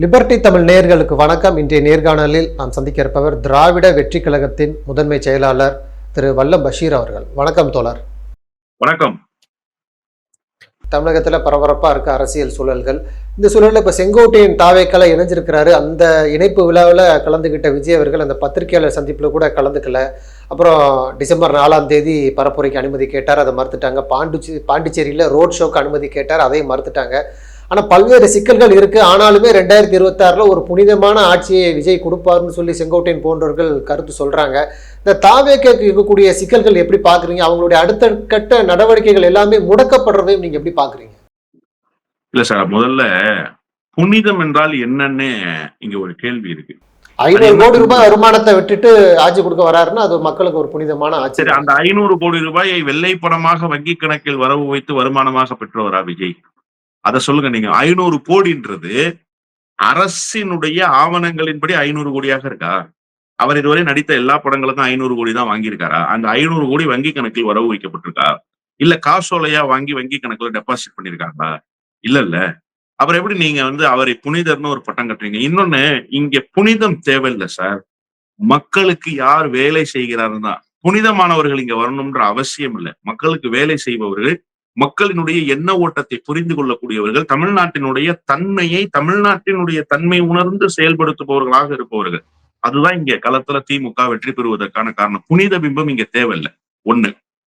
Liberty Tamil நேயர்களுக்கு வணக்கம். இன்றைய நேர்காணலில் நாம் சந்திக்க இருப்பவர் திராவிட வெற்றி கழகத்தின் முதன்மை செயலாளர் திரு வல்லம் பஷீர் அவர்கள். வணக்கம் தோழர். வணக்கம். தமிழகத்துல பரபரப்பா இருக்க அரசியல் சூழல்கள். இந்த சூழல்ல இப்ப செங்கோட்டையின் தாவேக்கலை இணைஞ்சிருக்கிறாரு. அந்த இணைப்பு விழாவில் கலந்துகிட்ட விஜய் அவர்கள் அந்த பத்திரிகையாளர் சந்திப்புல கூட கலந்துக்கல. அப்புறம் டிசம்பர் நாலாம் தேதி பரப்புரைக்கு அனுமதி கேட்டார். அதை மறுத்துட்டாங்க. பாண்டிச்சே பாண்டிச்சேரியில ரோட் ஷோக்கு அனுமதி கேட்டார். அதையும் மறுத்துட்டாங்க. ஆனா பல்வேறு சிக்கல்கள் இருக்கு. ஆனாலுமே ரெண்டாயிரத்தி இருபத்தாறுல ஒரு புனிதமான ஆட்சியை விஜய் கொடுப்பாருன்னு சொல்லி செங்கோட்டையன் போன்றவர்கள் கருத்து சொல்றாங்க. இந்த தாவேக்கு இருக்கக்கூடிய சிக்கல்கள் எப்படி பாக்குறீங்க? அவங்களுடைய அடுத்த கட்ட நடவடிக்கைகள் எல்லாமே முடக்கப்படுறதையும் நீங்க எப்படி பாக்குறீங்க? இல்ல சார் முதல்ல புனிதம் என்றால் என்னன்னு இங்க ஒரு கேள்வி இருக்கு. ஐநூறு கோடி ரூபாய் வருமானத்தை விட்டுட்டு ஆட்சி கொடுக்க வராருன்னா அது மக்களுக்கு ஒரு புனிதமான ஆட்சி. அந்த ஐநூறு கோடி ரூபாயை வெள்ளை பணமாக வங்கி கணக்கில் வரவு வைத்து வருமானமாக பெற்றவரா விஜய்? அதை சொல்லுங்க நீங்க. ஐநூறு கோடின்றது அரசினுடைய ஆவணங்களின்படி ஐநூறு கோடியாக இருக்கா? அவர் இதுவரை நடித்த எல்லா படங்களுக்கும் ஐநூறு கோடி தான் வாங்கியிருக்காரா? அந்த ஐநூறு கோடி வங்கி கணக்கில் வரவு வைக்கப்பட்டிருக்கா? இல்ல காசோலையா வாங்கி வங்கி கணக்குல டெபாசிட் பண்ணிருக்காங்களா இல்ல இல்ல. அவர் எப்படி நீங்க வந்து அவரை புனிதர்னு ஒரு பட்டம் கட்டுறீங்க? இன்னொன்னு இங்க புனிதம் தேவையில்லை சார். மக்களுக்கு யார் வேலை செய்கிறாருன்னு தான் புனிதமானவர்கள் இங்க வரணும்ன்ற அவசியம் இல்லை. மக்களுக்கு வேலை செய்பவர்கள் மக்களினுடைய எண்ண ஓட்டத்தை புரிந்து கொள்ளக்கூடியவர்கள் தமிழ்நாட்டினுடைய தன்மையை தமிழ்நாட்டினுடைய தன்மை உணர்ந்து செயல்படுத்துபவர்களாக இருப்பவர்கள். அதுதான் இங்க களத்துல திமுக வெற்றி பெறுவதற்கான காரணம். புனித பிம்பம் இங்க தேவையில்லை. ஒண்ணு.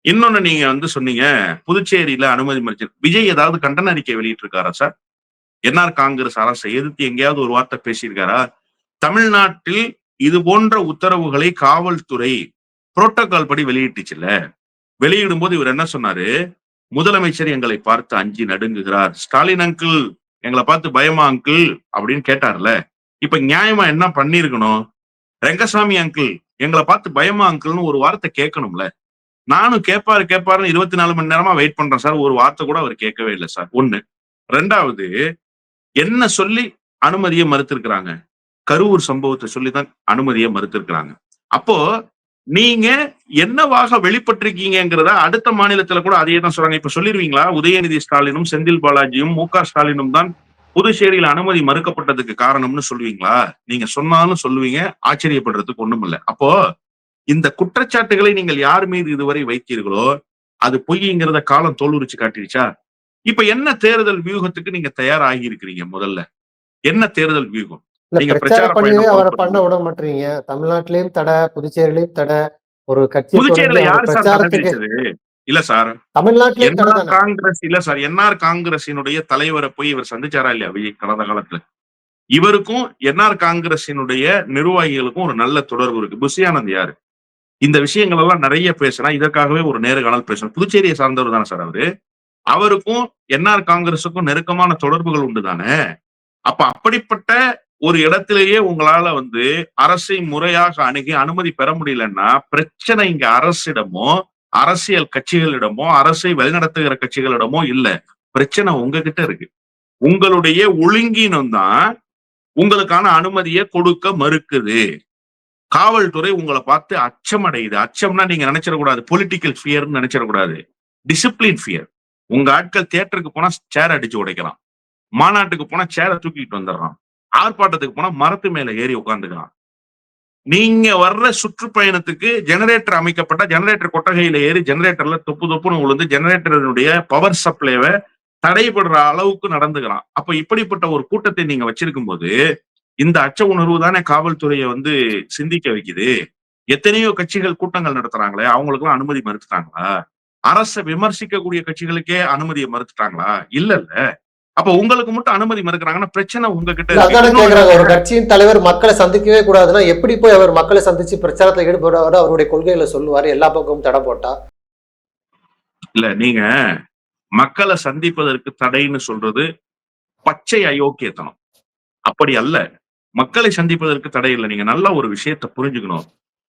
இன்னொன்னு நீங்க வந்து சொன்னீங்க புதுச்சேரியில அனுமதி மறுச்சு விஜய் ஏதாவது கண்டன அறிக்கை வெளியிட்டிருக்காரா சார்? என்ஆர் காங்கிரஸ் அரசை எதிர்த்து எங்கேயாவது ஒரு வார்த்தை பேசியிருக்காரா? தமிழ்நாட்டில் இது போன்ற உத்தரவுகளை காவல்துறை புரோட்டோகால் படி வெளியிட்டுச்சுல வெளியிடும் போது இவர் என்ன சொன்னாரு? முதலமைச்சர் எங்களை பார்த்து அஞ்சு நடுங்குகிறார். ஸ்டாலின் அங்கிள் எங்களை பார்த்து பயமா அங்கிள் அப்படின்னு கேட்டார்ல. இப்ப நியாயமா என்ன பண்ணிருக்கணும்? ரெங்கசாமி அங்கிள் எங்களை பார்த்து பயமா அங்கிள்னு ஒரு வார்த்தை கேட்கணும்ல. நானும் கேட்பாரு கேட்பாருன்னு இருபத்தி நாலு மணி நேரமா வெயிட் பண்றேன் சார். ஒரு வார்த்தை கூட அவர் கேட்கவே இல்லை சார். ஒண்ணு. ரெண்டாவது என்ன சொல்லி அனுமதியை மறுத்திருக்கிறாங்க? கரூர் சம்பவத்தை சொல்லிதான் அனுமதியை மறுத்திருக்கிறாங்க. அப்போ நீங்க என்னவாக வெளிப்பட்டிருக்கீங்கிறத அடுத்த மாநிலத்துல கூட அதையே தான் சொல்றாங்க. இப்ப சொல்லிருவீங்களா? உதயநிதி ஸ்டாலினும் செந்தில் பாலாஜியும் மு க ஸ்டாலினும் தான் புதுச்சேரியில அனுமதி மறுக்கப்பட்டதுக்கு காரணம்னு சொல்லுவீங்களா? நீங்க சொன்னாலும் சொல்லுவீங்க ஆச்சரியப்படுறதுக்கு ஒண்ணும் இல்லை அப்போ இந்த குற்றச்சாட்டுகளை நீங்கள் யார் மீது இதுவரை வைத்தீர்களோ அது பொய்ங்கிறத காலம் தோலுரிச்சு காட்டிடுச்சா? இப்ப என்ன தேர்தல் வியூகத்துக்கு நீங்க தயாராகி இருக்கிறீங்க முதல்ல? என்ன தேர்தல் வியூகம்? நீங்க பிரச்சார பிரச்சார பணியே பயணம் அவரை பண்ண விட மாட்டீங்க. தமிழ்நாட்டிலயும் தடை புதுச்சேரியிலயும் தடை ஒரு கட்சி புதுச்சேரியில யார் சார் இல்ல சார். தானே? காங்கிரஸ் இல்ல சார். என்ஆர் காங்கிரசினுடைய தலைவரை போய் இவர் சந்திச்சாரா இல்லையா? விஜய் கடந்த காலத்துல. இவருக்கும் என்ஆர் காங்கிரசினுடைய நிர்வாகிகளுக்கும் ஒரு நல்ல தொடர்பு இருக்கு. புஷியானந்த் யாரு? இந்த விஷயங்கள் எல்லாம் நிறைய பேசினா இதற்காகவே ஒரு நேர்காணல் பேசணும். புதுச்சேரியை சார்ந்தவர் தானே சார் அவரு. அவருக்கும் என்ஆர் காங்கிரசுக்கும் நெருக்கமான தொடர்புகள் உண்டு தானே? அப்ப அப்படிப்பட்ட ஒரு இடத்திலேயே உங்களால வந்து அரசை முறையாக அணுகி அனுமதி பெற முடியலன்னா பிரச்சனை இங்க அரசிடமோ அரசியல் கட்சிகளிடமோ அரசை வழிநடத்துகிற கட்சிகளிடமோ இல்ல. பிரச்சனை உங்ககிட்ட இருக்கு. உங்களுடைய ஒழுங்கினம் தான் உங்களுக்கான அனுமதியை கொடுக்க மறுக்குது. காவல்துறை உங்களை பார்த்து அச்சம் அடையுது அச்சம்னா நீங்க நினைச்சிடக்கூடாது. பொலிட்டிக்கல் ஃபியர்னு நினைச்சிடக்கூடாது. டிசிப்ளின் ஃபியர் உங்க ஆட்கள் தியேட்டருக்கு போனா சேர் அடிச்சு உடைக்கலாம். மாநாட்டுக்கு போனா சேரை தூக்கிட்டு வந்துடுறான். ஆர்ப்பாட்டத்துக்கு போனா மரத்து மேல ஏறி உட்காந்துக்கலாம் நீங்க வர்ற சுற்றுப்பயணத்துக்கு ஜெனரேட்டர் அமைக்கப்பட்ட ஜெனரேட்டர் கொட்டகையில ஏறி ஜெனரேட்டர்ல தொப்பு தொப்புன்னு விழுந்து ஜெனரேட்டருடைய பவர் சப்ளைவை தடைபடுற அளவுக்கு நடந்துக்கலாம் அப்ப இப்படிப்பட்ட ஒரு கூட்டத்தை நீங்க வச்சிருக்கும் போது இந்த அச்ச உணர்வு தானே காவல்துறையை வந்து சிந்திக்க வைக்குது. எத்தனையோ கட்சிகள் கூட்டங்கள் நடத்துறாங்களே அவங்களுக்குலாம் அனுமதி மறுத்துட்டாங்களா? அரசை விமர்சிக்கக்கூடிய கட்சிகளுக்கே அனுமதியை மறுத்துட்டாங்களா? இல்ல இல்ல அப்ப உங்களுக்கு மட்டும் அனுமதி மறுக்கிறாங்கன்னா பிரச்சனை உங்ககிட்ட ஒரு கட்சியின் தலைவர் மக்களை சந்திக்கவே கூடாதுன்னா எப்படி போய் அவர் மக்களை சந்திச்சு பிரச்சாரத்துல ஈடுபடுவாரு அவருடைய கொள்கைகளை சொல்லுவாரு. எல்லா பக்கமும் தடை போட்டா. இல்ல நீங்க மக்களை சந்திப்பதற்கு தடைன்னு சொல்றது பச்சை அயோக்கியத்தனம். அப்படி அல்ல. மக்களை சந்திப்பதற்கு தடை இல்லை. நீங்க நல்ல ஒரு விஷயத்தை புரிஞ்சுக்கணும்.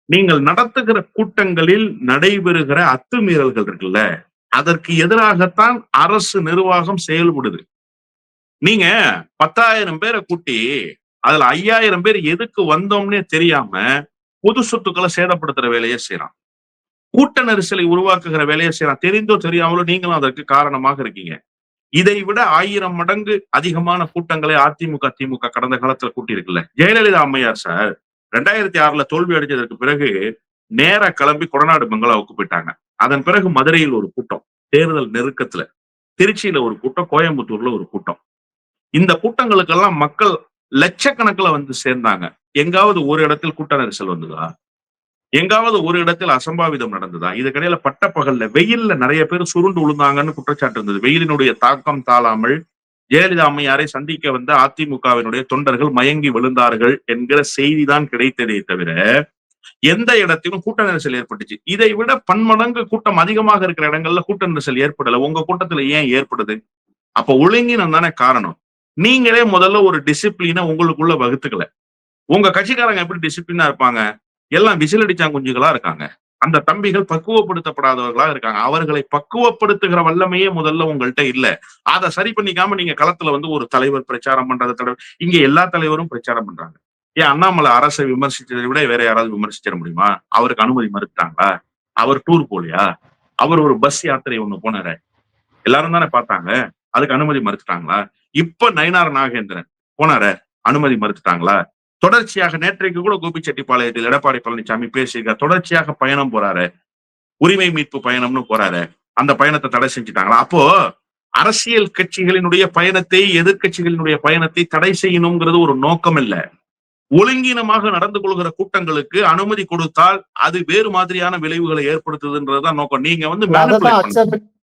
நீங்கள் நடத்துகிற கூட்டங்களில் நடைபெறுகிற அத்துமீறல்கள் இருக்குல்ல அதற்கு எதிராகத்தான் அரசு நிர்வாகம் செயல்படுது. நீங்க பத்தாயிரம் பேரை கூட்டி அதுல ஐயாயிரம் பேர் எதுக்கு வந்தோம்னே தெரியாம பொது சொத்துக்களை சேதப்படுத்துற வேலையை செய்யறான். கூட்ட நெரிசலை உருவாக்குகிற வேலையை செய்யறான். தெரிந்தோ தெரியாமலோ நீங்களும் அதற்கு காரணமாக இருக்கீங்க. இதை விட ஆயிரம் மடங்கு அதிகமான கூட்டங்களை அதிமுக திமுக கடந்த காலத்துல கூட்டியிருக்குல்ல. ஜெயலலிதா அம்மையார் சார் ரெண்டாயிரத்தி ஆறுல தோல்வி அடைஞ்சதற்கு பிறகு நேர கிளம்பி கொடநாடு பங்களாவுக்கு போயிட்டாங்க. அதன் பிறகு மதுரையில் ஒரு கூட்டம் தேர்தல் நெருக்கத்துல. திருச்சியில ஒரு கூட்டம் கோயம்புத்தூர்ல ஒரு கூட்டம். இந்த கூட்டங்களுக்கெல்லாம் மக்கள் லட்சக்கணக்குல வந்து சேர்ந்தாங்க. எங்காவது ஒரு இடத்தில் கூட்ட நெரிசல் வந்ததா? எங்காவது ஒரு இடத்தில் அசம்பாவிதம் நடந்ததா? இதுக்கிடையில பட்டப்பகல்ல வெயில்ல நிறைய பேர் சுருண்டு விழுந்தாங்கன்னு குற்றச்சாட்டு இருந்தது. வெயிலினுடைய தாக்கம் தாழாமல் ஜெயலலிதா அம்மையாரை சந்திக்க வந்த அதிமுகவினுடைய தொண்டர்கள் மயங்கி விழுந்தார்கள் என்கிற செய்திதான் கிடைத்ததே தவிர எந்த இடத்திலும் கூட்ட நெரிசல் ஏற்பட்டுச்சு. இதை விட பன்மடங்கு கூட்டம் அதிகமாக இருக்கிற இடங்கள்ல கூட்ட நெரிசல் ஏற்படல. உங்க கூட்டத்துல ஏன் ஏற்படுது? அப்ப ஒழுங்கினம் தானே காரணம். நீங்களே முதல்ல ஒரு டிசிப்ளினை உங்களுக்குள்ள வகுத்துக்கல. உங்க கட்சிக்காரங்க எப்படி டிசிப்ளினா இருப்பாங்க? எல்லாம் விசில் அடிச்சாங்குஞ்சுகளா இருக்காங்க. அந்த தம்பிகள் பக்குவப்படுத்தப்படாதவர்களா இருக்காங்க. அவர்களை பக்குவப்படுத்துகிற வல்லமையே முதல்ல உங்கள்கிட்ட இல்ல. அதை சரி பண்ணிக்காம நீங்க களத்துல வந்து ஒரு தலைவர் பிரச்சாரம் பண்றதை தலைவர் இங்க எல்லா தலைவரும் பிரச்சாரம் பண்றாங்க. ஏன் அண்ணாமலை அரசை விமர்சிச்சதை விட வேற யாராவது விமர்சிச்சிட முடியுமா? அவருக்கு அனுமதி மறுத்தாங்களா அவர் டூர் போலியா? அவர் ஒரு பஸ் யாத்திரை ஒண்ணு போனாரு. எல்லாரும் தானே பார்த்தாங்க. அதுக்கு அனுமதி மறுத்துட்டாங்களா? இப்ப நயினார் நாகேந்திரன். போனாரு. அனுமதி மறுத்துட்டாங்களா? தொடர்ச்சியாக நேற்றைக்கு கூட கோபிச்செட்டிப்பாளையத்தில் எடப்பாடி பழனிசாமி பேசியிருக்கார் தொடர்ச்சியாக பயணம் போறாரு. உரிமை மீட்பு பயணம்னு போறாரு. அந்த பயணத்தை தடை செஞ்சுட்டாங்களா? அப்போ அரசியல் கட்சிகளினுடைய பயணத்தை எதிர்க்கட்சிகளினுடைய பயணத்தை தடை செய்யணுங்கிறது ஒரு நோக்கம் இல்ல ஒழுங்கீனமாக நடந்து கொள்கிற கூட்டங்களுக்கு அனுமதி கொடுத்தால் அது வேறு மாதிரியான விளைவுகளை ஏற்படுத்துதுன்றதுதான் நோக்கம். நீங்க வந்து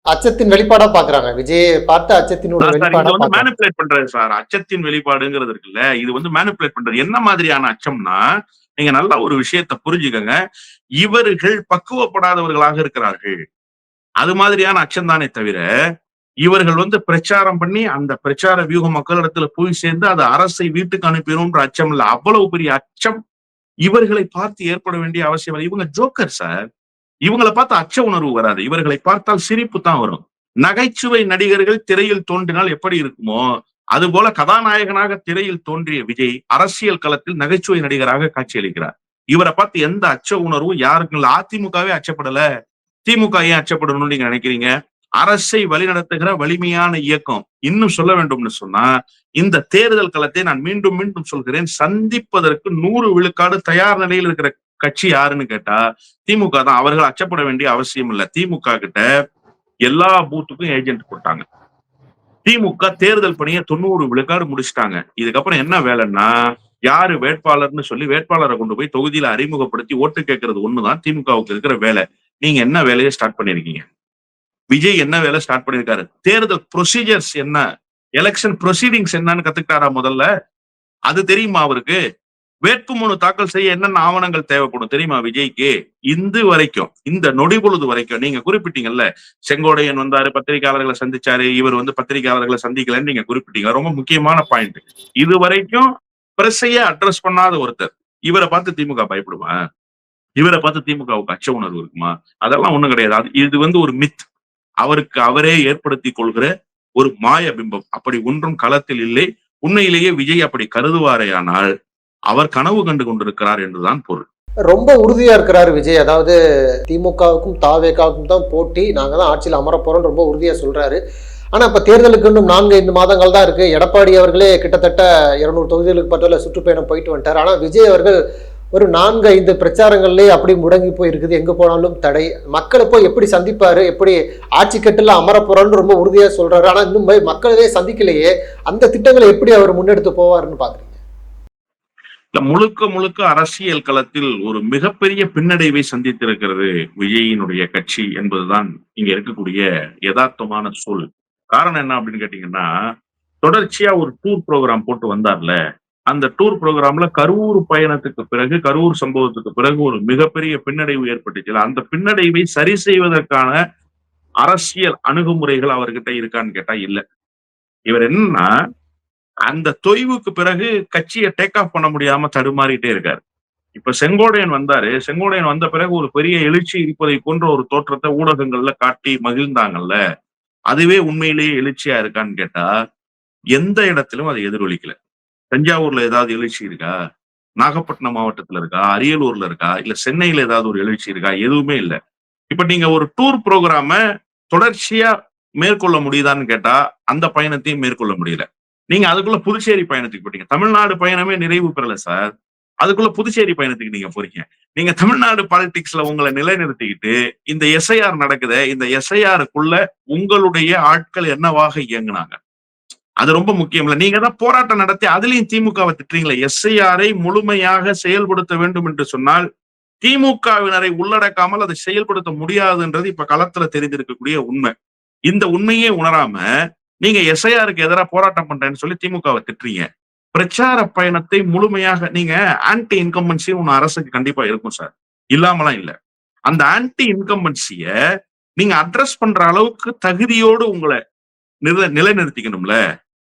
அச்சத்தின் வெளிப்பாடா பாக்குறாங்க. விஜயை பார்த்து அச்சத்தின் வந்து மேனிப்புலேட் பண்றது சார். அச்சத்தின் வெளிப்பாடுங்கிறது இருக்குல்ல இது வந்து மேனிப்புலேட் பண்றது. என்ன மாதிரியான அச்சம்னா நீங்க நல்லா ஒரு விஷயத்தை புரிஞ்சுக்கங்க. இவர்கள் பக்குவப்படாதவர்களாக இருக்கிறார்கள். அது மாதிரியான அச்சம் தானே தவிர இவர்கள் வந்து பிரச்சாரம் பண்ணி அந்த பிரச்சார வியூகம் மக்களிடத்துல போய் சேர்ந்து அது அரசை வீட்டுக்கு அனுப்பிடும்ன்ற அச்சம் இல்ல. அவ்வளவு பெரிய அச்சம் இவர்களை பார்த்து ஏற்பட வேண்டிய அவசியம் இல்லை. இவங்க ஜோக்கர் சார். இவங்களை பார்த்து அச்ச உணர்வு வராது. இவர்களை பார்த்தால் சிரிப்பு தான் வரும். நகைச்சுவை நடிகர்கள் திரையில் தோன்றினால் எப்படி இருக்குமோ அதுபோல கதாநாயகனாக திரையில் தோன்றிய விஜய் அரசியல் களத்தில் நகைச்சுவை நடிகராக காட்சியளிக்கிறார். இவரை பார்த்து எந்த அச்ச உணர்வும் யாருக்கும் இல்லை. அதிமுகவே அச்சப்படல. திமுக ஏன் அச்சப்படணும்னு நீங்க நினைக்கிறீங்க? அரசை வழிநடத்துகிற வலிமையான இயக்கம் இன்னும் சொல்ல வேண்டும்னு சொன்னா இந்த தேர்தல் களத்தை நான் மீண்டும் மீண்டும் சொல்கிறேன். சந்திப்பதற்கு நூறு விழுக்காடு தயார் நிலையில் இருக்கிற கட்சி யாருன்னு கேட்டா திமுக தான். அவர்கள் அச்சப்பட வேண்டிய அவசியம் இல்ல. திமுக கிட்ட எல்லா பூத்துக்கும் ஏஜென்ட் போட்டாங்க. திமுக தேர்தல் பணியை தொண்ணூறு விழுக்காடு முடிச்சிட்டாங்க. இதுக்கப்புறம் என்ன வேலைன்னா யாரு வேட்பாளர்னு சொல்லி வேட்பாளரை கொண்டு போய் தொகுதியில அறிமுகப்படுத்தி ஓட்டு கேட்கறது ஒண்ணுதான். திமுகவுக்கு இருக்கிற வேலை. நீங்க என்ன வேலையை ஸ்டார்ட் பண்ணிருக்கீங்க? விஜய் என்ன வேலை ஸ்டார்ட் பண்ணிருக்காரு? தேர்தல் ப்ரொசீஜர்ஸ் என்ன? எலெக்ஷன் ப்ரொசீடிங்ஸ் என்னன்னு கத்துக்கிட்டாரா முதல்ல? அது தெரியுமா அவருக்கு? வேட்புமனு தாக்கல் செய்ய என்னென்ன ஆவணங்கள் தேவைப்படும் தெரியுமா விஜய்க்கு? இந்து வரைக்கும் இந்த நொடி பொழுது வரைக்கும் நீங்க குறிப்பிட்டீங்கல்ல செங்கோடையன் வந்தாரு பத்திரிகையாளர்களை சந்திச்சாரு இவர் வந்து பத்திரிகையாளர்களை சந்திக்கலன்னு நீங்க குறிப்பிட்டீங்க. ரொம்ப முக்கியமான பாயிண்ட் இது வரைக்கும் பிரஸையே அட்ரஸ் பண்ணாத ஒருத்தர். இவரை பார்த்து திமுக பயப்படுமா? இவரை பார்த்து திமுகவுக்கு அச்ச உணர்வு இருக்குமா? அதெல்லாம் ஒண்ணும் கிடையாது. அது இது வந்து ஒரு மித் அவருக்கு அவரே ஏற்படுத்தி கொள்கிற ஒரு மாய பிம்பம் அப்படி ஒன்றும் களத்தில் இல்லை. உண்மையிலேயே விஜய் அப்படி கருதுவாரேயானால் அவர் கனவு கண்டு கொண்டிருக்கிறார் என்றுதான் பொருள். ரொம்ப உறுதியா இருக்கிறாரு விஜய். அதாவது திமுகவுக்கும் தாவேகாவுக்கும் தான் போட்டி. நாங்க தான் ஆட்சியில் அமரப்போறோம் ரொம்ப உறுதியா சொல்றாரு. ஆனா இப்ப தேர்தலுக்கு இன்னும் நான்கு ஐந்து மாதங்கள் தான் இருக்கு. எடப்பாடி அவர்களே கிட்டத்தட்ட இருநூறு தொகுதிகளுக்கு பற்றில சுற்றுப்பயணம் போயிட்டு வந்துட்டார். ஆனா விஜய் அவர்கள் ஒரு நான்கு ஐந்து பிரச்சாரங்கள்லயே அப்படி முடங்கி போயிருக்குது. எங்க போனாலும் தடை. மக்களை போய் எப்படி சந்திப்பாரு? எப்படி ஆட்சி கட்டுல அமர ரொம்ப உறுதியா சொல்றாரு. ஆனா இன்னும் போய் மக்களவே சந்திக்கலையே. அந்த திட்டங்களை எப்படி அவர் முன்னெடுத்து போவாருன்னு பாக்குறீங்க? முழுக்க முழுக்க அரசியல் களத்தில் ஒரு மிகப்பெரிய பின்னடைவை சந்தித்திருக்கிறது விஜயினுடைய கட்சி என்பதுதான் இங்க இருக்கக்கூடிய யதார்த்தமான சொல் காரணம் என்ன அப்படின்னு கேட்டீங்கன்னா தொடர்ச்சியா ஒரு டூர் ப்ரோக்ராம் போட்டு வந்தார்ல அந்த டூர் ப்ரோக்ராம்ல கரூர் பயணத்துக்கு பிறகு கரூர் சம்பவத்துக்கு பிறகு ஒரு மிகப்பெரிய பின்னடைவு ஏற்பட்டுச்சு. அந்த பின்னடைவை சரி செய்வதற்கான அரசியல் அணுகுமுறைகள் அவர்கிட்ட இருக்கான்னு கேட்டா இல்ல. இவர் என்னன்னா அந்த தொய்வுக்கு பிறகு கட்சியை டேக் ஆஃப் பண்ண முடியாம தடுமாறிட்டே இருக்காரு. இப்ப செங்கோடையன் வந்தாரு. செங்கோடையன் வந்த பிறகு ஒரு பெரிய எழுச்சி இருப்பதை போன்ற ஒரு தோற்றத்தை ஊடகங்கள்ல காட்டி மகிழ்ந்தாங்கல்ல அதுவே உண்மையிலேயே எழுச்சியா இருக்கான்னு கேட்டா எந்த இடத்திலும் அதை எதிரொலிக்கல. தஞ்சாவூர்ல ஏதாவது எழுச்சி இருக்கா? நாகப்பட்டினம் மாவட்டத்துல இருக்கா? அரியலூர்ல இருக்கா? இல்ல சென்னையில ஏதாவது ஒரு எழுச்சி இருக்கா? எதுவுமே இல்ல. இப்ப நீங்க ஒரு டூர் ப்ரோக்ராம தொடர்ச்சியா மேற்கொள்ள முடியுதான்னு கேட்டா அந்த பயணத்தையும் மேற்கொள்ள முடியல. நீங்க அதுக்குள்ள புதுச்சேரி பயணத்துக்கு போட்டீங்க தமிழ்நாடு பயணமே நிறைவு பெறல சார். அதுக்குள்ள புதுச்சேரி பயணத்துக்கு நீங்க போறீங்க. நீங்க தமிழ்நாடு பாலிடிக்ஸ்ல உங்களை நிலைநிறுத்திக்கிட்டு இந்த எஸ்ஐஆர் நடக்குதே இந்த எஸ்ஐஆருக்குள்ள உங்களுடைய ஆட்கள் என்னவாக இயங்குனாங்க? அது ரொம்ப முக்கியம் இல்ல. நீங்க தான் போராட்டம் நடத்தி அதுலயும் திமுகவை திட்டுறீங்களே. எஸ்ஐஆரை முழுமையாக செயல்படுத்த வேண்டும் என்று சொன்னால் திமுகவினரை உள்ளடக்காமல் அதை செயல்படுத்த முடியாதுன்றது இப்ப களத்துல தெரிந்திருக்கக்கூடிய உண்மை. இந்த உண்மையே உணராம நீங்க எஸ்ஐஆருக்கு எதிராக போராட்டம் பண்றேன்னு சொல்லி திமுகவை திட்டுறீங்க. பிரச்சார பயணத்தை முழுமையாக நீங்க ஆன்டி இன்கம்பன்சி ஒண்ணு அரசுக்கு கண்டிப்பா இருக்கும் சார். இல்லாமலாம் இல்ல. அந்த ஆன்டி இன்கம்பன்சிய நீங்க அட்ரஸ் பண்ற அளவுக்கு தகுதியோடு உங்களை நில நிலைநிறுத்திக்கணும்ல.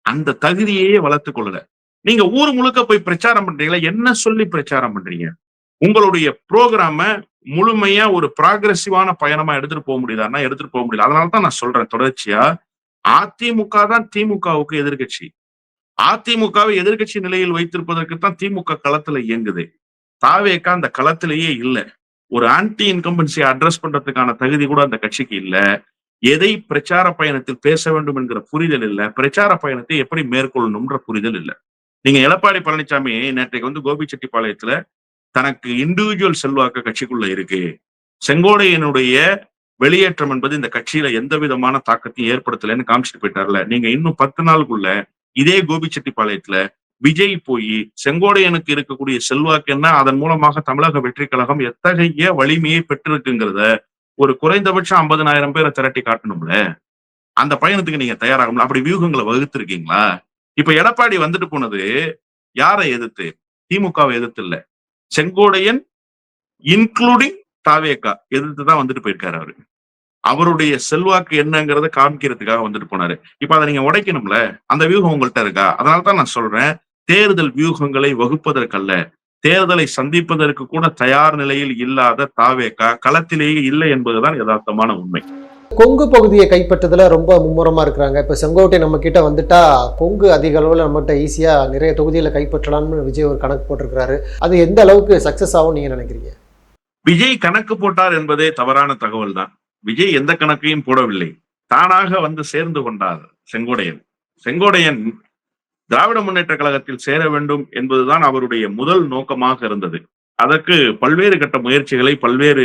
அந்த தகுதியையே வளர்த்து கொள்ளல நீங்க ஊர் முழுக்க போய் பிரச்சாரம் பண்றீங்களா? என்ன சொல்லி பிரச்சாரம் பண்றீங்க? உங்களுடைய ப்ரோக்ராம முழுமையா ஒரு ப்ராகிரசிவான பயணமா எடுத்துட்டு போக முடியுதான்னா எடுத்துட்டு போக முடியல. அதனால தான் நான் சொல்றேன் தொடர்ச்சியா. அதிமுக தான் திமுகவுக்கு எதிர்க்கட்சி. அதிமுகவை எதிர்க்கட்சி நிலையில் வைத்திருப்பதற்கு தான் திமுக களத்துல இயங்குது. தாவேக்கா அந்த களத்திலேயே இல்ல. ஒரு ஆன்டி இன்கம்பன்சி அட்ரஸ் பண்றதுக்கான தகுதி கூட அந்த கட்சிக்கு இல்ல. எதை பிரச்சார பயணத்தில் பேச வேண்டும் என்கிற புரிதல் இல்ல. பிரச்சார பயணத்தை எப்படி மேற்கொள்ளணும்ன்ற புரிதல் இல்ல. நீங்க எடப்பாடி பழனிசாமி நேற்றைக்கு வந்து கோபிச்செட்டிப்பாளையத்துல தனக்கு இண்டிவிஜுவல் செல்வாக்கு கட்சிக்குள்ள இருக்கு. செங்கோடையனுடைய வெளியேற்றம் என்பது இந்த கட்சியில எந்த விதமான தாக்கத்தையும் ஏற்படுத்தலைன்னு காமிச்சிட்டு போயிட்டார்ல. நீங்க இன்னும் பத்து நாளுக்குள்ள இதே கோபிச்செட்டிப்பாளையத்துல விஜய் போய் செங்கோடையனுக்கு இருக்கக்கூடிய செல்வாக்கு என்ன? அதன் மூலமாக தமிழக வெற்றி கழகம் எத்தகைய வலிமையை பெற்றிருக்குங்கிறத ஒரு குறைந்தபட்சம் ஐம்பதனாயிரம் பேரை திரட்டி காட்டணும்ல. அந்த பயணத்துக்கு நீங்க தயாராகணும். அப்படி வியூகங்களை வகுத்திருக்கீங்களா? இப்ப எடப்பாடி வந்துட்டு போனது யாரை எதிர்த்து? திமுகவை எதிர்த்து இல்ல. செங்கோடையன் இன்க்ளூடிங் தாவேக்கா எதிர்த்து தான் வந்துட்டு போயிருக்காரு அவரு. அவருடைய செல்வாக்கு என்னங்கிறத காமிக்கிறதுக்காக வந்துட்டு போனாரு. இப்ப அதை நீங்க உடைக்கணும்ல? அந்த வியூகம் உங்கள்கிட்ட இருக்கா? அதனால தான் நான் சொல்றேன் தேர்தல் வியூகங்களை வகுப்பதற்கல்ல. தேர்தலை சந்திப்பதற்கு கூட தயார் நிலையில் இல்லாத தாவேக்கா களத்திலேயே இல்லை என்பதுதான் யதார்த்தமான உண்மை. கொங்கு பகுதியை கைப்பற்றதுல ரொம்ப மும்முரமா இருக்கிறாங்க. இப்ப செங்கோட்டை நம்ம கிட்ட வந்துட்டா கொங்கு அதிக அளவுல நம்மகிட்ட ஈஸியா நிறைய தொகுதியில கைப்பற்றலாம்னு விஜய் ஒரு கணக்கு போட்டிருக்கிறாரு. அது எந்த அளவுக்கு சக்சஸ் ஆகும் நீங்க நினைக்கிறீங்க? விஜய் கணக்கு போட்டார் என்பதே தவறான தகவல் தான் விஜய் எந்த கணக்கையும் போடவில்லை. தானாக வந்து சேர்ந்து கொண்டார் செங்கோடையன். செங்கோடையன் திராவிட முன்னேற்ற கழகத்தில் சேர வேண்டும் என்பதுதான் அவருடைய முதல் நோக்கமாக இருந்தது. அதற்கு பல்வேறு கட்ட முயற்சிகளை பல்வேறு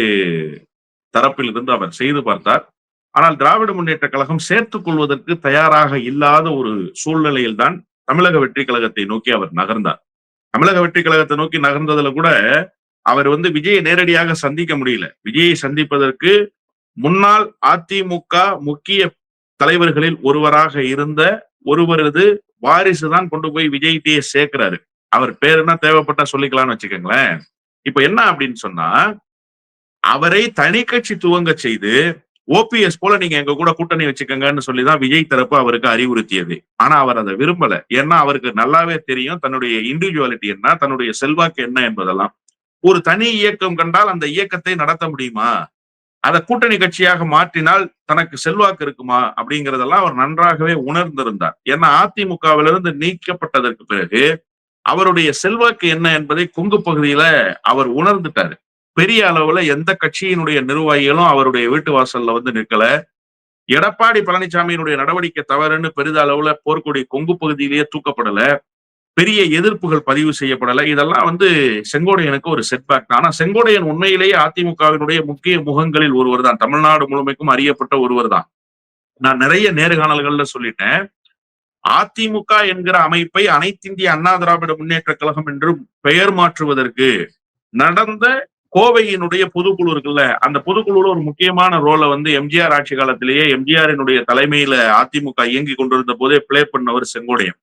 தரப்பில் இருந்து அவர் செய்து பார்த்தார். ஆனால் திராவிட முன்னேற்ற கழகம் சேர்த்துக் கொள்வதற்கு தயாராக இல்லாத ஒரு சூழ்நிலையில் தான் தமிழக வெற்றி கழகத்தை நோக்கி அவர் நகர்ந்தார். தமிழக வெற்றி கழகத்தை நோக்கி நகர்ந்ததுல கூட அவர் வந்து விஜயை நேரடியாக சந்திக்க முடியல. விஜயை சந்திப்பதற்கு முன்னாள் அதிமுக முக்கிய தலைவர்களில் ஒருவராக இருந்த ஒருவரது வாரிசு தான் கொண்டு போய் விஜய்கிட்டயே சேர்க்கிறாரு. அவர் பேர் என்ன தேவைப்பட்டா சொல்லிக்கலாம்னு வச்சுக்கோங்களேன். இப்ப என்ன அப்படின்னு சொன்னா அவரை தனி கட்சி துவங்க செய்து ஓபிஎஸ் போல நீங்க எங்க கூட கூட்டணி வச்சுக்கோங்கன்னு சொல்லிதான் விஜய் தரப்பு அவருக்கு அறிவுறுத்தியது. ஆனா அவர் அதை விரும்பல. ஏன்னா அவருக்கு நல்லாவே தெரியும் தன்னுடைய இண்டிவிஜுவாலிட்டி என்ன தன்னுடைய செல்வாக்கு என்ன என்பதெல்லாம். ஒரு தனி இயக்கம் கண்டால் அந்த இயக்கத்தை நடத்த முடியுமா? அதை கூட்டணி கட்சியாக மாற்றினால் தனக்கு செல்வாக்கு இருக்குமா? அப்படிங்கறதெல்லாம் அவர் நன்றாகவே உணர்ந்திருந்தார். ஏன்னா அதிமுகவிலிருந்து நீக்கப்பட்டதற்கு பிறகு அவருடைய செல்வாக்கு என்ன என்பதை கொங்கு பகுதியில அவர் உணர்ந்துட்டாரு. பெரிய அளவுல எந்த கட்சியினுடைய நிர்வாகிகளும் அவருடைய வீட்டு வாசல்ல வந்து நிற்கல. எடப்பாடி பழனிசாமியினுடைய நடவடிக்கை தவறுன்னு பெரிதளவுல போர்க்கொடி கொங்கு பகுதியிலேயே தூக்கப்படல. பெரிய எதிர்ப்புகள் பதிவு செய்யப்படல. இதெல்லாம் வந்து செங்கோடையனுக்கு ஒரு செட்பேக் ஆனா செங்கோடையன் உண்மையிலேயே அதிமுகவினுடைய முக்கிய முகங்களில் ஒருவர் தான். தமிழ்நாடு முழுமைக்கும் அறியப்பட்ட ஒருவர் தான். நான் நிறைய நேர்காணல்கள்ல சொல்லிட்டேன். அதிமுக என்கிற அமைப்பை அனைத்திந்திய அண்ணா திராவிட முன்னேற்ற கழகம் என்று பெயர் மாற்றுவதற்கு நடந்த கோவையினுடைய பொதுக்குழு இருக்குல்ல அந்த பொதுக்குழுல ஒரு முக்கியமான ரோலை வந்து எம்ஜிஆர் ஆட்சி காலத்திலேயே எம்ஜிஆரினுடைய தலைமையில அதிமுக இயங்கி கொண்டிருந்த போதே பிளே பண்ணவர் செங்கோடையன்.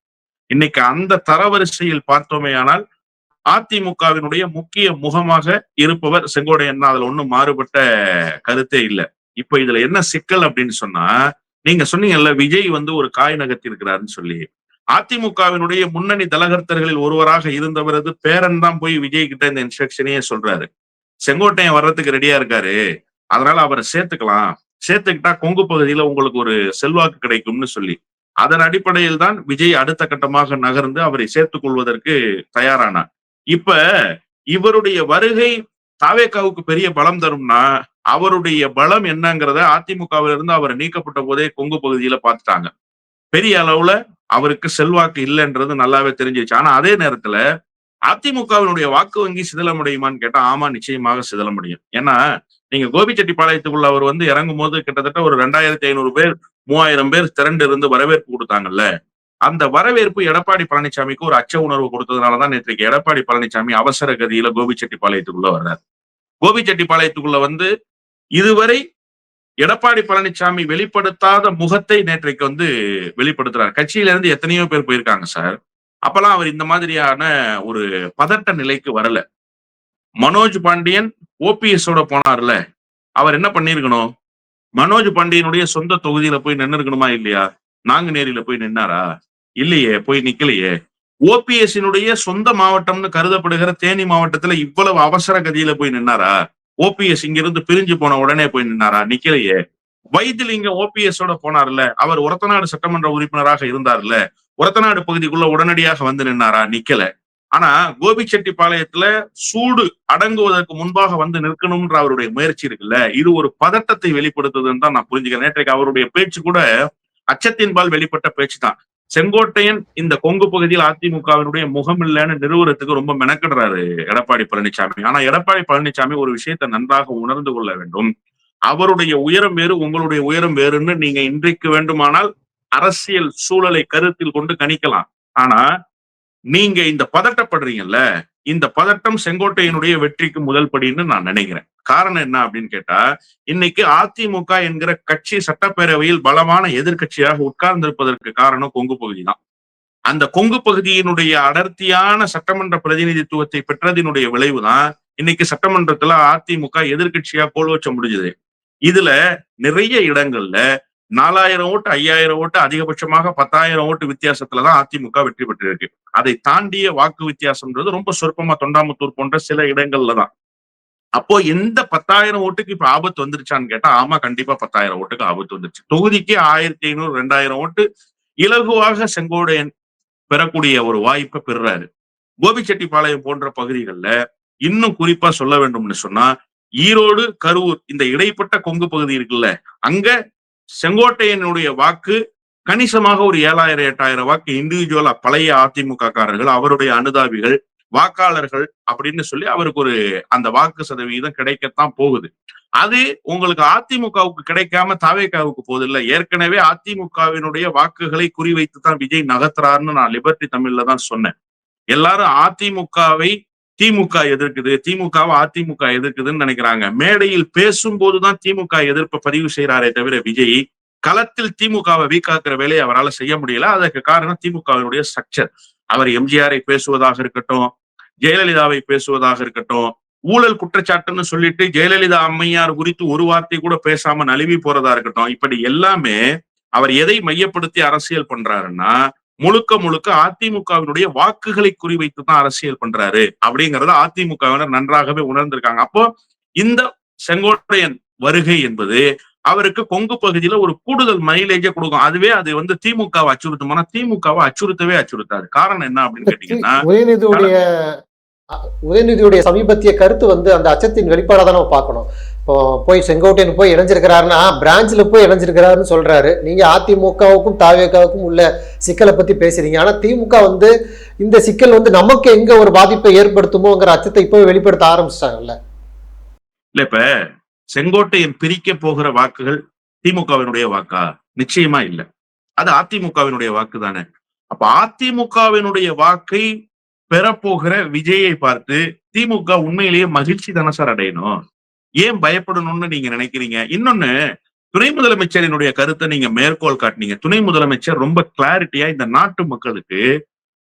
இன்னைக்கு அந்த தரவரிசையில் பார்த்தோமேயானால் அதிமுகவினுடைய முக்கிய முகமாக இருப்பவர் செங்கோடையன் அதுல ஒன்றும் மாறுபட்ட கருத்தே இல்லை. இப்ப இதுல என்ன சிக்கல் அப்படின்னு சொன்னா நீங்க சொன்னீங்கல்ல விஜய் வந்து ஒரு காய் நகர்த்தி இருக்கிறாருன்னு சொல்லி. அதிமுகவினுடைய முன்னணி தலகர்த்தர்களில் ஒருவராக இருந்தவரது பேரன் தான் போய் விஜய் கிட்ட இந்த இன்ஸ்ட்ரக்ஷனையே சொல்றாரு. செங்கோட்டையன் வர்றதுக்கு ரெடியா இருக்காரு. அதனால அவரை சேர்த்துக்கலாம். சேர்த்துக்கிட்டா கொங்கு பகுதியில உங்களுக்கு ஒரு செல்வாக்கு கிடைக்கும்னு சொல்லி. அதன் அடிப்படையில் தான் விஜய் அடுத்த கட்டமாக நகர்ந்து அவரை சேர்த்துக் கொள்வதற்கு தயாரானார். இப்ப இவருடைய வருகை தாவேக்காவுக்கு பெரிய பலம் தரும்னா அவருடைய பலம் என்னங்கிறத அதிமுகவிலிருந்து அவர் நீக்கப்பட்ட போதே கொங்கு பகுதியில பார்த்துட்டாங்க. பெரிய அளவுல அவருக்கு செல்வாக்கு இல்லைன்றது நல்லாவே தெரிஞ்சிருச்சு. ஆனா அதே நேரத்துல அதிமுகவினுடைய வாக்கு வங்கி சிதலமடையுமான்னு கேட்டா ஆமா நிச்சயமாக சிதல முடியும். ஏன்னா நீங்க கோபிச்செட்டிப்பாளையத்துக்குள்ள அவர் வந்து இறங்கும் போது கிட்டத்தட்ட ஒரு ரெண்டாயிரத்தி ஐநூறு பேர் மூவாயிரம் பேர் திரண்டு இருந்து வரவேற்பு கொடுத்தாங்கல்ல? அந்த வரவேற்பு எடப்பாடி பழனிசாமிக்கு ஒரு அச்ச உணர்வு கொடுத்ததுனாலதான் நேற்றைக்கு எடப்பாடி பழனிசாமி அவசர கதியில கோபிச்செட்டிப்பாளையத்துக்குள்ள வர்றார். கோபிச்செட்டிப்பாளையத்துக்குள்ள வந்து இதுவரை எடப்பாடி பழனிசாமி வெளிப்படுத்தாத முகத்தை நேற்றைக்கு வந்து வெளிப்படுத்துறாரு. கட்சியில இருந்து எத்தனையோ பேர் போயிருக்காங்க சார். அப்பெல்லாம் அவர் இந்த மாதிரியான ஒரு பதட்ட நிலைக்கு வரல. மனோஜ் பாண்டியன் ஓபிஎஸோட போனார்ல. அவர் என்ன பண்ணிருக்கணும் மனோஜ் பாண்டியனுடைய சொந்த தொகுதியில போய் நின்று இருக்கணுமா இல்லையா? நாங்குநேரியில போய் நின்னாரா? இல்லையே போய் நிக்கலையே. ஓபிஎஸ்னுடைய சொந்த மாவட்டம்னு கருதப்படுகிற தேனி மாவட்டத்துல இவ்வளவு அவசர கதியில போய் நின்னாரா? ஓபிஎஸ் இங்கிருந்து பிரிஞ்சு போன உடனே போய் நின்னாரா? நிக்கலையே. வைத்திலிங்க இங்க ஓட போனார்ல. அவர் ஒரத்தநாடு சட்டமன்ற உறுப்பினராக இருந்தார்ல. ஒரத்தநாடு பகுதிக்குள்ள உடனடியாக வந்து நின்னாரா? நிக்கல. ஆனா கோபிச்செட்டிப்பாளையத்துல சூடு அடங்குவதற்கு முன்பாக வந்து நிற்கணும்ன்ற அவருடைய முயற்சி இருக்குல்ல? இது ஒரு பதட்டத்தை வெளிப்படுத்துதுன்னு தான் நான் புரிஞ்சுக்கிறேன். நேற்றைக்கு அவருடைய பேச்சு கூட அச்சத்தின்பால் வெளிப்பட்ட பேச்சு தான். செங்கோட்டையன் இந்த கொங்கு பகுதியில் அதிமுகவினுடைய முகம் இல்லைன்னு நிறுவனத்துக்கு ரொம்ப மெனக்கிடுறாரு எடப்பாடி பழனிசாமி. ஆனா எடப்பாடி பழனிசாமி ஒரு விஷயத்தை நன்றாக உணர்ந்து கொள்ள வேண்டும். அவருடைய உயரம் வேறு உங்களுடைய உயரம் வேறுன்னு நீங்க இன்றைக்கு வேண்டுமானால் அரசியல் சூழலை கருத்தில் கொண்டு கணிக்கலாம். ஆனா நீங்க இந்த பதட்டப்படுறீங்கல்ல இந்த பதட்டம் செங்கோட்டையனுடைய வெற்றிக்கு முதல் படின்னு நான் நினைக்கிறேன். காரணம் என்ன அப்படின்னு கேட்டா இன்னைக்கு அதிமுக என்கிற கட்சி சட்டப்பேரவையில் பலமான எதிர்கட்சியாக உட்கார்ந்திருப்பதற்கு காரணம் கொங்கு பகுதி தான். அந்த கொங்கு பகுதியினுடைய அடர்த்தியான சட்டமன்ற பிரதிநிதித்துவத்தை பெற்றதினுடைய விளைவுதான் இன்னைக்கு சட்டமன்றத்துல அதிமுக எதிர்க்கட்சியா கோல் வச்ச முடிஞ்சது. இதுல நிறைய இடங்கள்ல நாலாயிரம் ஓட்டு ஐயாயிரம் ஓட்டு அதிகபட்சமாக பத்தாயிரம் ஓட்டு வித்தியாசத்துலதான் அதிமுக வெற்றி பெற்றிருக்கு. அதை தாண்டிய வாக்கு வித்தியாசம்ன்றது ரொம்ப சொற்பமா தொண்டாமுத்தூர் போன்ற சில இடங்கள்ல தான். அப்போ எந்த பத்தாயிரம் ஓட்டுக்கு இப்ப ஆபத்து வந்துருச்சான்னு கேட்டா ஆமா கண்டிப்பா பத்தாயிரம் ஓட்டுக்கு ஆபத்து வந்துருச்சு. தொகுதிக்கு ஆயிரத்தி ஐநூறு ரெண்டாயிரம் ஓட்டு இலகுவாக செங்கோடையன் பெறக்கூடிய ஒரு வாய்ப்பை பெறுறாரு. கோபிச்செட்டிப்பாளையம் போன்ற பகுதிகளில் இன்னும் குறிப்பா சொல்ல வேண்டும்னு சொன்னா ஈரோடு கரூர் இந்த இடைப்பட்ட கொங்கு பகுதி இருக்குல்ல அங்க செங்கோட்டையனுடைய வாக்கு கணிசமாக ஒரு ஏழாயிரம் எட்டாயிரம் வாக்கு இண்டிவிஜுவலா பழைய அதிமுக காரர்கள் அவருடைய அனுதாபிகள் வாக்காளர்கள் அப்படின்னு சொல்லி அவருக்கு ஒரு அந்த வாக்கு சதவிகிதம் கிடைக்கத்தான் போகுது. அது உங்களுக்கு அதிமுகவுக்கு கிடைக்காம தாவேக்காவுக்கு போதில்லை. ஏற்கனவே அதிமுகவினுடைய வாக்குகளை குறிவைத்து தான் விஜய் நகர்த்துறாருன்னு நான் லிபர்டி தமிழ்ல தான் சொன்னேன். எல்லாரும் அதிமுகவை திமுக எதிர்க்குது திமுகவை அதிமுக எதிர்க்குதுன்னு நினைக்கிறாங்க. மேடையில் பேசும்போதுதான் திமுக எதிர்ப்பை பதிவு செய்யறாரே தவிர விஜய் களத்தில் திமுகவை வீக்காக்குற வேலையை அவரால் செய்ய முடியல. அதற்கு காரணம் திமுகவினுடைய ஸ்ட்ரக்சர் அவர் எம்ஜிஆரை பேசுவதாக இருக்கட்டும் ஜெயலலிதாவை பேசுவதாக இருக்கட்டும் ஊழல் குற்றச்சாட்டுன்னு சொல்லிட்டு ஜெயலலிதா அம்மையார் குறித்து ஒரு வார்த்தை கூட பேசாம நழுவி போறதா இருக்கட்டும். இப்படி எல்லாமே அவர் எதை மையப்படுத்தி அரசியல் பண்றாருன்னா முழுக்க முழுக்க அதிமுகவினுடைய வாக்குகளை குறிவைத்து தான் அரசியல் பண்றாரு. அப்படிங்கறத அதிமுகவினர் நன்றாகவே உணர்ந்திருக்காங்க. அப்போ இந்த செங்கோட்டையன் வருகை என்பது அவருக்கு கொங்கு பகுதியில ஒரு கூடுதல் மைலேஜை கொடுக்கும். அதுவே அது வந்து திமுகவை அச்சுறுத்துமானா திமுகவை அச்சுறுத்தவே அச்சுறுத்தாது. காரணம் என்ன அப்படின்னு கேட்டீங்கன்னா உதயநிதியுடைய உதயநிதியுடைய சமீபத்திய கருத்து வந்து அந்த அச்சத்தின் வெளிப்பாடா தான் நம்ம பார்க்கணும். இப்போ போய் செங்கோட்டையன் போய் இணைஞ்சிருக்கிறாருன்னா பிரான்ச்சில் போய் இணைஞ்சிருக்கிறாருன்னு சொல்றாரு. நீங்க அதிமுகவுக்கும் தாவேக்காவுக்கும் உள்ள சிக்கலை பத்தி பேசுறீங்க. ஆனா திமுக வந்து இந்த சிக்கல் வந்து நமக்கு எங்க ஒரு பாதிப்பை ஏற்படுத்துமோங்கிற அச்சத்தை இப்போ வெளிப்படுத்த ஆரம்பிச்சிட்டாங்கல்ல? இல்ல இப்போ செங்கோட்டையன் பிரிக்க போகிற வாக்குகள் திமுகவினுடைய வாக்கா? நிச்சயமா இல்லை. அது அதிமுகவினுடைய வாக்கு தானே. அப்ப அதிமுகவினுடைய வாக்கை பெறப்போகிற விஜயை பார்த்து திமுக உண்மையிலேயே மகிழ்ச்சி தானே சார் அடையணும்? ஏன் பயப்படணும்னு நீங்க நினைக்கிறீங்க? இன்னொன்னு துணை முதலமைச்சரினுடைய கருத்தை நீங்க மேற்கோள் காட்டினீங்க. துணை முதலமைச்சர் ரொம்ப கிளாரிட்டியா இந்த நாட்டு மக்களுக்கு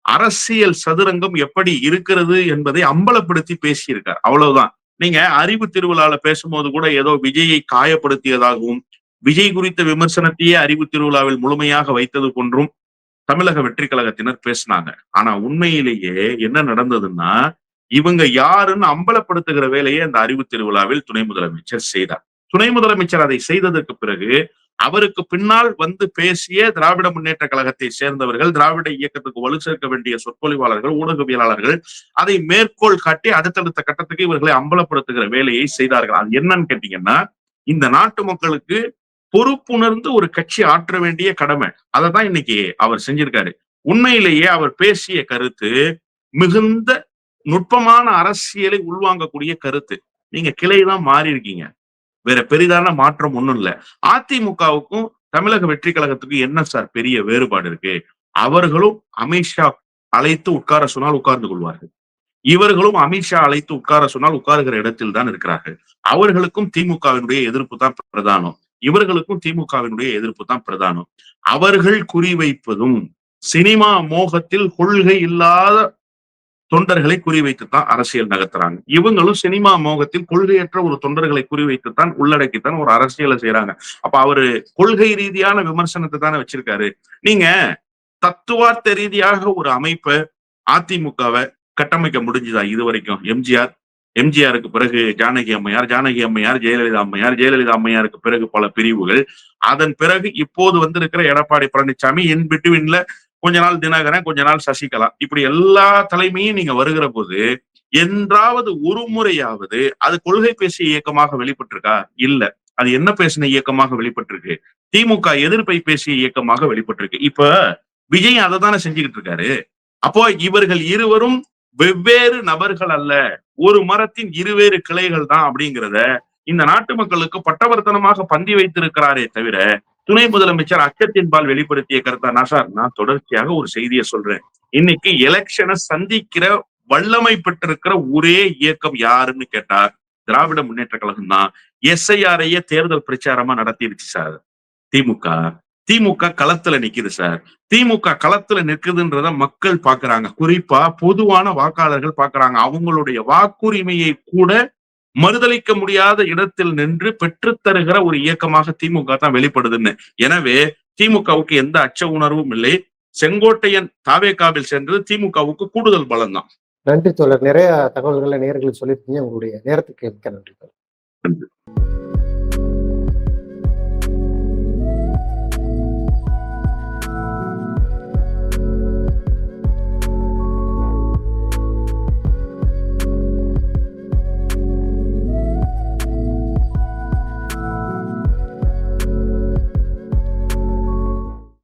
அரசியல் சதுரங்கம் எப்படி இருக்கிறது என்பதை அம்பலப்படுத்தி பேசியிருக்கார். அவ்வளவுதான். நீங்க அறிவு திருவிழால பேசும்போது கூட ஏதோ விஜயை காயப்படுத்தியதாகவும் விஜய் குறித்த விமர்சனத்தையே அறிவு திருவிழாவில் முழுமையாக வைத்தது போன்றும் தமிழக வெற்றி கழகத்தினர் பேசினாங்க. ஆனா உண்மையிலேயே என்ன நடந்ததுன்னா இவங்க யாருன்னு அம்பலப்படுத்துகிற வேலையை அந்த அறிவு திருவிழாவில் துணை முதலமைச்சர் செய்தார். துணை முதலமைச்சர் அதை செய்ததற்கு பிறகு அவருக்கு பின்னால் வந்து பேசிய திராவிட முன்னேற்ற கழகத்தை சேர்ந்தவர்கள் திராவிட இயக்கத்துக்கு வலு சேர்க்க வேண்டிய சொற்பொழிவாளர்கள் ஊடகவியலாளர்கள் அதை மேற்கோள் காட்டி அடுத்தடுத்த கட்டத்துக்கு இவர்களை அம்பலப்படுத்துகிற வேலையை செய்தார்கள். அது என்னன்னு கேட்டீங்கன்னா இந்த நாட்டு மக்களுக்கு பொறுப்புணர்ந்து ஒரு கட்சி ஆற்ற வேண்டிய கடமை. அதை தான் இன்னைக்கு அவர் செஞ்சிருக்காரு. உண்மையிலேயே அவர் பேசிய கருத்து மிகுந்த நுட்பமான அரசியலை உள்வாங்கக்கூடிய கருத்து. நீங்க கிளை தான் மாறி இருக்கீங்க வேற பெரிதான மாற்றம் ஒண்ணும் இல்ல. அதிமுகவுக்கும் தமிழக வெற்றி கழகத்துக்கும் என்ன சார் பெரிய வேறுபாடு இருக்கு? அவர்களும் அமித்ஷா அழைத்து உட்கார சொன்னால் உட்கார்ந்து கொள்வார்கள். இவர்களும் அமித்ஷா அழைத்து உட்கார சொன்னால் உட்காருகிற இடத்தில் தான் இருக்கிறார்கள். அவர்களுக்கும் திமுகவினுடைய எதிர்ப்பு தான் பிரதானம். இவர்களுக்கும் திமுகவினுடைய எதிர்ப்பு தான் பிரதானம். அவர்கள் குறிவைப்பதும் சினிமா மோகத்தில் கொள்கை இல்லாத தொண்டர்களை குறிவைத்துத்தான் அரசியல் நகர்த்துறாங்க. இவங்களும் சினிமா மோகத்தில் கொள்கையற்ற ஒரு தொண்டர்களை குறிவைத்துத்தான் உள்ளடக்கித்தான் ஒரு அரசியலை செய்யறாங்க அப்ப அவரு கொள்கை ரீதியான விமர்சனத்தை தானே வச்சிருக்காரு. நீங்க தத்துவார்த்த ரீதியாக ஒரு அமைப்பை அதிமுகவை கட்டமைக்க முடிஞ்சுதா இது வரைக்கும் எம்ஜிஆர்? எம்ஜிஆருக்கு பிறகு ஜானகி அம்மையார் ஜானகி அம்மையார் ஜெயலலிதா அம்மையார் ஜெயலலிதா அம்மையாருக்கு பிறகு பல பிரிவுகள். அதன் பிறகு இப்போது வந்திருக்கிற எடப்பாடி பழனிசாமி இன் பிட்வீன்ல கொஞ்ச நாள் தினகரன் கொஞ்ச நாள் சசிகலா. இப்படி எல்லா தலைமையும் நீங்க வருகிற போது என்றாவது ஒரு முறையாவது அது கொள்கை பேசிய இயக்கமாக வெளிப்பட்டிருக்கா? இல்ல. அது என்ன பேசின இயக்கமாக வெளிப்பட்டிருக்கு? திமுக எதிர்ப்பை பேசிய இயக்கமாக வெளிப்பட்டிருக்கு. இப்ப விஜய் அதை தானே செஞ்சுக்கிட்டு இருக்காரு. அப்போ இவர்கள் இருவரும் வெவ்வேறு நபர்கள் அல்ல. ஒரு மரத்தின் இருவேறு கிளைகள் தான் அப்படிங்கிறத இந்த நாட்டு மக்களுக்கு பட்டவர்த்தனமாக பந்தி வைத்திருக்கிறாரே தவிர துணை முதலமைச்சர் அச்சத்தின்பால் வெளிப்படுத்திய கருத்தா நான் சார் நான் தொடர்ச்சியாக ஒரு செய்தியை சொல்றேன். இன்னைக்கு எலெக்ஷனை சந்திக்கிற வல்லமை பெற்றிருக்கிற ஒரே இயக்கம் யாருன்னு கேட்டா திராவிட முன்னேற்ற கழகம் தான் எஸ்ஐஆரையே தேர்தல் பிரச்சாரமா நடத்திடுச்சு சார். திமுக திமுக களத்துல நிக்குது சார். திமுக களத்துல நிற்குதுன்றத மக்கள் பாக்குறாங்க. குறிப்பா பொதுவான வாக்காளர்கள் பாக்குறாங்க. அவங்களுடைய வாக்குரிமையை கூட மறுதளிக்க முடியாத இடத்தில் நின்று பெற்றுத்தருகிற ஒரு இயக்கமாக திமுக தான் வெளிப்படுதுன்னு. எனவே திமுகவுக்கு எந்த அச்ச உணர்வும் இல்லை. செங்கோட்டையன் தாவேகாவில் சென்று திமுகவுக்கு கூடுதல் பலம் தான் நன்றி தோழர். நிறைய தகவல்களை நேர்களுக்கு சொல்லியிருக்கீங்க. உங்களுடைய நேரத்துக்கு மிக்க நன்றி தோழர்.